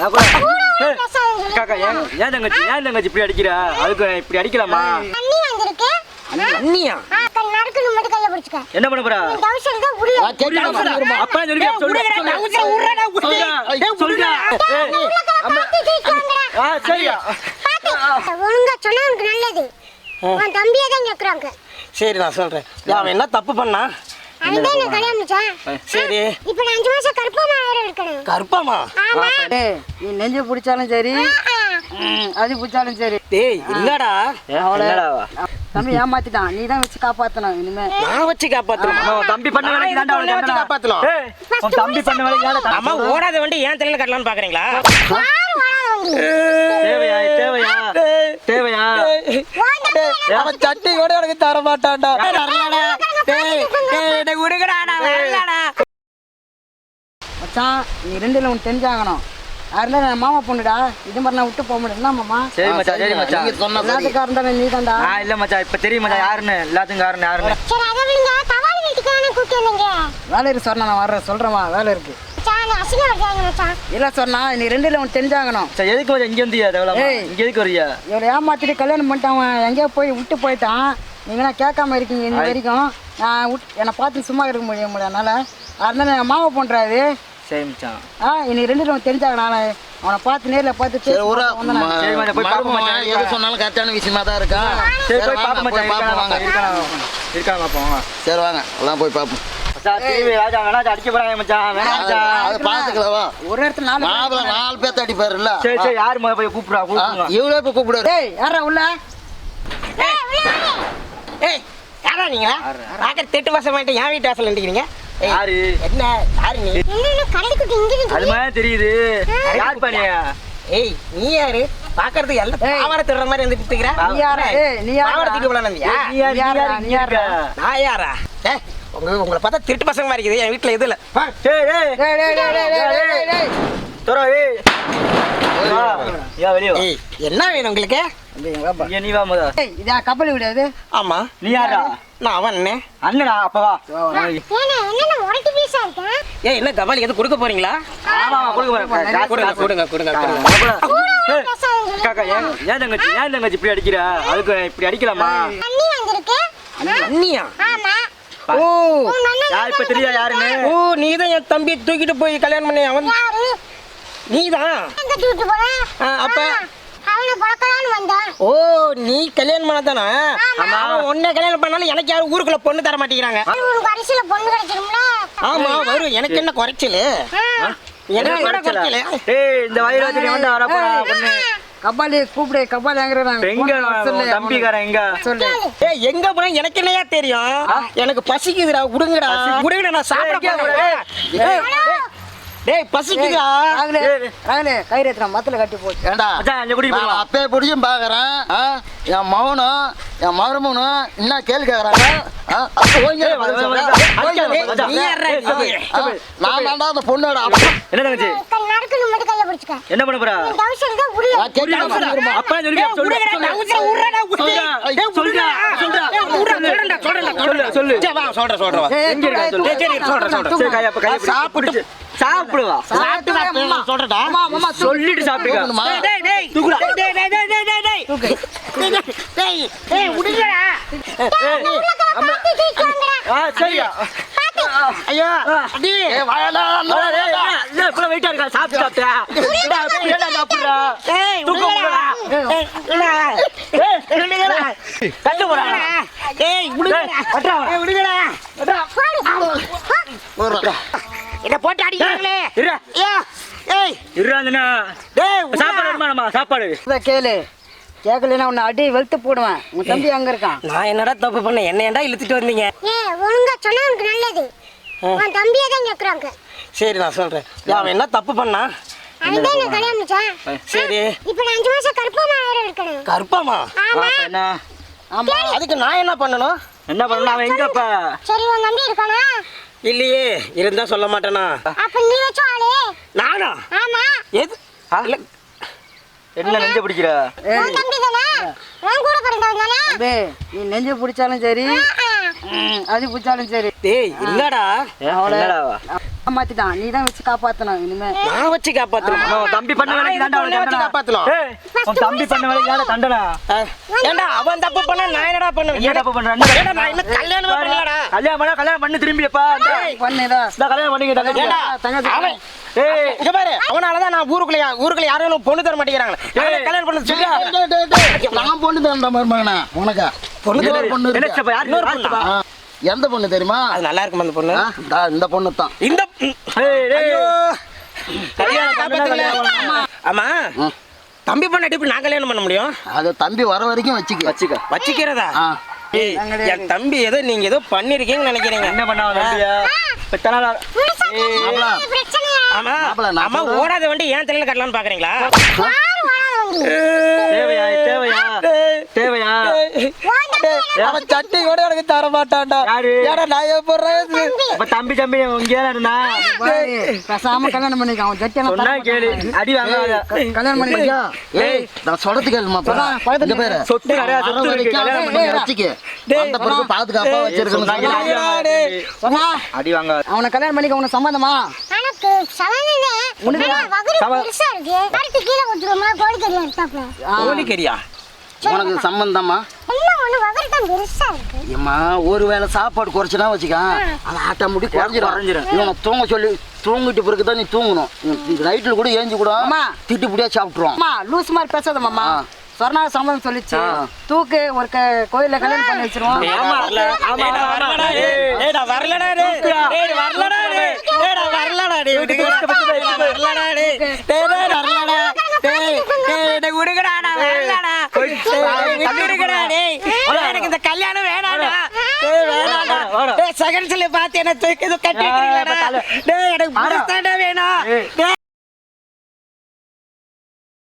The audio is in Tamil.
நான் கூட ஏன் ஏன் தங்கச்சி ஏன் தங்கச்சி இப்படி அடிக்கிற? அதுக்கு இப்படி அடிக்கலாமா? தண்ணி வந்திருக்கு அண்ணியா என்ன பண்ண போறா? அப்பா சொல்லி சொல்லுடா ஆ சரியா. ஒழுங்கா சொன்னா உனக்கு நல்லது. உன் தம்பியை தான் கேக்குறாங்க. சரி நான் சொல்றேன். அவன் என்ன தப்பு பண்ணா அவன் தான் சரி. இப்ப நான் அஞ்சு மாசம் கருப்பமா இருக்கணும் கருப்பாமா? ஆமா. டேய் நீ நெஞ்சு பிடிச்சாலும் சரி. அது பிடிச்சாலும் சரி. டேய் இல்லடா என்னடா தம்பி ஏமாத்திட்டான். நீ தான் வச்சு காப்பாத்தணும் இனிமே. நான் வச்சு காப்பாத்துறேன். அவன் தம்பி பண்ண வேலைக்கு தாண்டா அவனுக்கு வச்சு. காப்பாத்தலாம் உன் தம்பி பண்ண வேலைக்கு அம்மா ஓடாத வண்டி ஏன் தலையில கட்டலாம்னு பாக்குறீங்களா? தேவையா தேவையா? தேவையா? அவன் சட்டி கூட எனக்கு தர மாட்டான்டா விடுங்கடா நான் வரலடா. மச்சான் நீ ரெண்டுல ஒன்று தெரிஞ்சாகணும் யாருந்தா என் மாமா பொண்ணுடா. இது மாதிரி நான் விட்டு போக முடியும் என்ன மாமா? சரி மச்சான் சரி மச்சான். நீ தான்டா ஆ இல்ல மச்சான். இப்ப தெரியும் மச்சான். யாருன்னு? எல்லாத்துக்கும் காரணம் யாருன்னு? சரி அதை விடுங்க. தவாலி வீட்டுக்கு தானே கூப்பிட்டு வந்தீங்க? வேலை இருக்கு சொன்னா நான் வர்றேன். சொல்றேம்மா வேலை இருக்கு. இல்ல சொன்னா நீ ரெண்டுல ஒன்று தெரிஞ்சாகணும் சரி எதுக்கு மச்சான் இங்க வந்தியா? தேவலாமா. இங்க எதுக்கு வரியா இவளை ஏமாத்திட்டு கல்யாணம் பண்ணிட்டு அவன் எங்கேயோ போய் விட்டு போயிட்டான். நீங்களாம் கேட்காம இருக்கீங்க இன்ன வரைக்கும். நான் என்னை பார்த்து சும்மா இருக்க முடியும் அதனால் அதனால என் மாவை பண்ணுறாரு சரி மச்சான். ஆ இன்னைக்கு ரெண்டு நம்ம தெரிஞ்சாங்க. நான் அவனை பார்த்து நேரில் பார்த்து சரி ஒரு எது சொன்னாலும் கரெக்டான விஷயமா தான் இருக்கா? சரி போய் பார்ப்போம் வாங்க. இருக்காங்க பார்ப்போம் சரி வாங்க எல்லாம் போய் பார்ப்போம். நாலு பேத்த அடிப்பாருல்ல? சரி சரி யாரு போய் கூப்பிடுறா இவ்வளோ கூப்பிடுவாரு. யாரா உள்ள? ஏய் யாரா நீங்களா பாக்க திட்டு என் வீட்டு வாசல் நிக்கிறீங்க யாரு? என்ன? யாரு நீ? இங்க அது மாதிரி தெரியுது. யார் பண்ணியா ஏய் நீ யாரு? பாக்குறதுக்கு எல்லாம். பாவாடை திருற மாதிரி வந்து திட்டுக்கிறா நீ யாரா? ஏய், நீ யாரா? பாவாடை திட்டு போல நம்பியா நீ யார்? நீ யாரா? நான் யாரா? ஏ உங்க உங்களை பார்த்தா திருட்டு பசங்க மாதிரி இருக்குது. என் வீட்டுல எது இல்ல. வா. டேய் டேய் டேய் டேய் டேய் டேய் டேய் டேய் என்ன வேணும் உங்களுக்கு? நீ ஆமா. நான் அவன் அண்ணே. அண்ணடா அப்பவா ஏய் என்ன கபாலி எது கொடுக்க போறீங்களா? கொடுக்க போறேன். கொடுங்க கொடுங்க கொடுங்க ஏன் ஏன் தங்கச்சி ஏன் தங்கச்சி இப்படி அடிக்கிறா? அதுக்கு இப்படி அடிக்கலாமா? ஓ. யார் இப்ப தெரியா யாருன்னு? ஓ நீ என் தம்பி தூக்கிட்டு போய் கல்யாணம் பண்ணி அவன் நீ தான் போறேன் அப்ப? அவனை வந்தான். ஓ நீ கல்யாணம் பண்ணதானா? அவன் உன்னை கல்யாணம் பண்ணாலும் எனக்கு யாரும் ஊருக்குள்ள பொண்ணு தர மாட்டேங்கிறாங்க. உனக்கு அரிசியில பொண்ணு கிடைச்சிரும்ல? ஆமா வரும். எனக்கு என்ன குறைச்சல். எனக்கு என்ன குறைச்சல்? ஏய் இந்த வயிறாத்திரி வந்து வர போறா பொண்ணு. கபாலி கூப்பிடு கபாலி எங்க சொல்லு ஏய் எங்க போனா எனக்கு என்னையா தெரியும்? எனக்கு பசிக்குதுடா விடுங்கடா விடுங்கடா நான் சாப்பிட டேய் பசிக்குதா ராகலே ராகலே கயிறு ஏத்துறான். மத்துல கட்டி போச்சு ஏண்டா? அப்பே பிடிச்சும் பாக்குறேன். என் மகனும் என் மருமனும் என்ன கேள்வி கேட்குறாங்க நான் வேண்டாம் அந்த பொண்ணோட என்ன தங்கச்சி? என்ன பண்ண போறா? அப்பா சாப்பிடு சாப்பிடுவா? சாப்பிட்டு சொல்லிட்டு சாப்பிடுங்க சரியா. ஐயோ அடி. வாயலா இல்ல இப்ப வெயிட்டா இருக்கா? சாப்பிட்டு சாப்பிட்டா சாப்பாடு கேட்கலன்னா உன்னை அடி வெளுத்து போடுவேன். உன் தம்பி அங்க இருக்கான்? நான் என்னடா தப்பு பண்ணேன்? என்ன ஏன்டா இழுத்துட்டு வந்தீங்க? ஏ ஒழுங்கா சொன்னா உனக்கு நல்லது. உன் தம்பியை தான் கேக்குறாங்க. சரி நான் சொல்றேன். அவன் என்ன தப்பு பண்ணா? சரி. இப்ப நான் அஞ்சு மாசம் கருப்பமா இருக்கணும். கருப்பாமா? ஆமா. ஆமா. அதுக்கு நான் என்ன பண்ணணும்? என்ன பண்ணணும்? அவன் எங்கப்பா சரி உன் தம்பி இருக்கானா? இல்லையே இருந்தா சொல்ல மாட்டேனா? அப்ப நீ வச்ச ஆளு. நானா? ஆமா. எது? என்ன நெஞ்ச பிடிக்கிற? நீ நெஞ்ச பிடிச்சாலும் சரி. அது பிடிச்சாலும் சரி. டேய் இல்லடா. என்னடா? மாத்திட்டான் நீ தான் வச்சு காப்பாத்தணும் இனிமே. நான் வச்சு காப்பாத்தணும்? அவன் தம்பி பண்ண வேலைக்கு தாண்டா வச்சு. காப்பாத்தணும். உன் தம்பி பண்ண வேலைக்கு தாண்டா தண்டனை? ஏண்டா அவன் தப்பு பண்ணா நான் என்னடா பண்ணுவேன்? என்ன தப்பு பண்ற? என்ன ஏண்டா, நான் இன்னும் கல்யாணமே பண்ணலடா? கல்யாணம் பண்ணா கல்யாணம் பண்ணி திரும்பியப்பா பண்ணுதா இந்த. கல்யாணம் பண்ணிக்கிட்ட ஏண்டா தங்கச்சி அவன் ஏய். இங்க பாரு அவனாலதான் நான் ஊருக்குள்ள ஊருக்குள்ள யாரும் பொண்ணு தர மாட்டேங்கிறாங்க. நானே கல்யாணம் டேய், டேய், நான் பொண்ணு தரேன்டா மருமகனே உனக்கு. பொண்ணு என்னது? பொண்ணு எந்த பொண்ணு தெரியுமா? அது நல்லா இருக்குமா அந்த பொண்ணு? இந்தா, பொண்ணு தான் இந்த. ஆமா. தம்பி பண்ண எப்படி நான் கல்யாணம் பண்ண முடியும்? அது தம்பி வர வரைக்கும் வச்சுக்க. வச்சுக்க. வச்சுக்கிறதா? என் தம்பி ஏதோ நீங்க ஏதோ பண்ணிருக்கீங்கன்னு நினைக்கிறீங்க. என்ன பண்ணா அவன் தம்பியா? பெத்தனால மாப்பிள, பிரச்சனையா ஆமா ஆமா. ஓடாத வண்டி ஏன் தலையில கட்டலாம்னு பாக்குறீங்களா? தேவையா தேவையா? தேவையா? அவன் சட்டி கூட எனக்கு தர மாட்டான்டா யாரு? ஏடா நான் எப்பறம் அப்ப தம்பி தம்பி இங்கே இருந்தா? பேசாம கல்யாணம் பண்ணிக்க அவன் ஜட்டியெல்லாம் சொன்னா தர கேளு. மாட்டான். அடி வாங்காத கல்யாணம் பண்ணிக்க. ஐயா, ஏய், நான் சொல்றது கேளு மாப்பிள. இங்க பாரு. சொத்து நிறைய வர சொத்து இருக்கு. வரைக்கும் கல்யாணம் நீ பண்ணி வச்சுக்க. வந்த பிறகு பாதுகாப்பா வச்சிருக்கணும். சொன்னா கேளு, அடி வாங்காத. சொன்னா. அடி வாங்காத அவனை கல்யாணம் பண்ணிக்க உனக்கு சம்மதமா பெருசா இருக்கு. கீழே கோழிக்கறி எடுத்தாப்ல கோழிக்கறியா? உனக்கு சம்பந்தமா? இருக்கு. ஏம்மா ஒரு வேளை சாப்பாடு குறைச்சுனா வச்சுக்க. அது ஆட்டோமேட்டிக் குறைஞ்சிரும். குறைஞ்சிரும். இவனை தூங்க சொல்லி தூங்கிட்டு பிறகு தான் நீ தூங்கணும். நைட்டில் கூட ஏஞ்சி கூட அம்மா. திட்டு புடியா சாப்பிட்ருவோம் லூஸ் மாதிரி பேசாத மாமா. ஆ. சொர்ணா சம்மதம் சொல்லிச்சு. தூக்கு ஒரு க- கோயில்ல கல்யாணம் பண்ணி வச்சிருவோம். ஆமா ஆமா வரலடா டேய் டேய் நான் வரலடா டேய். டேய் வரலடா டேய். டேய் நான் வரலடா டேய். விட்டுக்கு வரலடா டேய். டேய் டேய் வரலடா டேய். டேய் டேய் நான் வரலடா. எனக்கு இந்த கல்யாணம் வேணாம்டா. டேய் வேணாம்டா. வாடா. டேய் செகண்ட்ஸ்ல பார்த்து என்ன தூக்கி கட்டி டேய் எனக்கு புடிச்சாடா வேணும். டேய்.